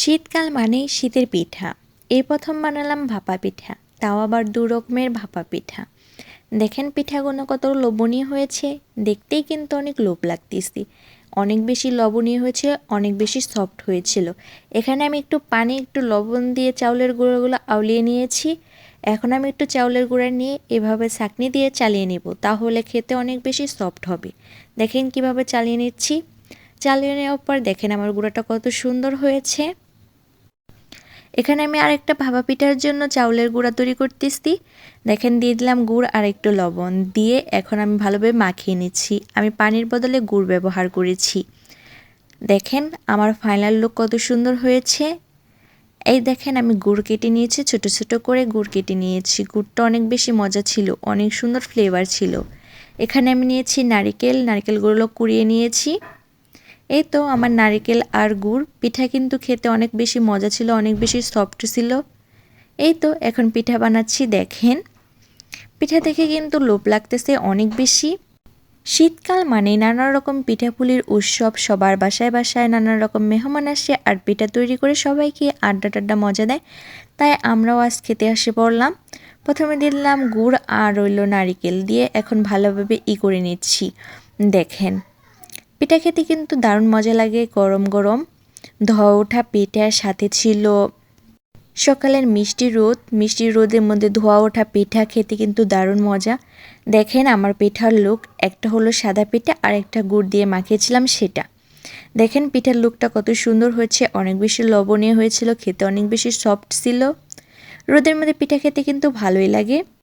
শীতকাল মানেই শীতের পিঠা। এই প্রথম বানালাম ভাপা পিঠা, তাও আবার দু রকমের ভাপা পিঠা। দেখেন পিঠাগুলো কত লোভনীয় হয়েছে, দেখতেই কিন্তু অনেক লোভ লাগতেছি। অনেক বেশি লবণীয় হয়েছে, অনেক বেশি সফট হয়েছিল। এখানে আমি একটু পানি, একটু লবণ দিয়ে চাউলের গুঁড়োগুলো আউলিয়ে নিয়েছি। এখন আমি একটু চাউলের গুঁড়া নিয়ে এভাবে ছাঁকনি দিয়ে চালিয়ে নেব, তাহলে খেতে অনেক বেশি সফট হবে। দেখেন কীভাবে চালিয়ে নিচ্ছি। চালিয়ে নেওয়ার পর দেখেন আমার গুঁড়াটা কত সুন্দর হয়েছে। এখানে আমি আরেকটা ভাপা পিঠার জন্য চাউলের গুঁড়া তৈরি করতেছি। দেখেন, দিয়ে দিলাম গুড় আর একটু লবণ। দিয়ে এখন আমি ভালোভাবে মাখিয়ে নিচ্ছি। আমি পানির বদলে গুড় ব্যবহার করেছি। দেখেন, আমার ফাইনাল লুক কত সুন্দর হয়েছে। এই দেখেন, আমি গুড় কেটে নিয়েছি, ছোট ছোট করে গুড় কেটে নিয়েছি। গুড়টা অনেক বেশি মজা ছিল, অনেক সুন্দর ফ্লেভার ছিল। এখানে আমি নিয়েছি নারিকেল। নারিকেলগুলো কুড়িয়ে নিয়েছি। এই তো আমার নারিকেল আর গুড়। পিঠা কিন্তু খেতে অনেক বেশি মজা ছিল, অনেক বেশি সফট ছিল। এই তো এখন পিঠা বানাচ্ছি, দেখেন। পিঠা দেখে কিন্তু লোভ লাগতেছে অনেক বেশি। শীতকাল মানে নানা রকম পিঠাপুলির উৎসব, সবার বাসায় বাসায় নানা রকম মেহমান আসে আর পিঠা তৈরি করে সবাইকে আড্ডা টাড্ডা মজা দেয়। তাই আমরাও আজ খেতে আসে পড়লাম। প্রথমে দিলাম গুড় আর রইল নারিকেল দিয়ে, এখন ভালোভাবে ই করে নিচ্ছি। দেখেন। পিঠা খেতে কিন্তু দারুণ মজা লাগে, গরম গরম। ধোয়া ওঠা পিঠার সাথে ছিল সকালের মিষ্টি রোদ। মিষ্টি রোদের মধ্যে ধোয়া ওঠা পিঠা খেতে কিন্তু দারুণ মজা। দেখেন আমার পিঠার লুক একটা হলো সাদা পিঠা আর একটা গুড় দিয়ে মাখিয়েছিলাম সেটা। দেখেন পিঠার লুকটা কত সুন্দর হয়েছে, অনেক বেশি লবণীয় হয়েছিল, খেতে অনেক বেশি সফট ছিল। রোদের মধ্যে পিঠা খেতে কিন্তু ভালোই লাগে।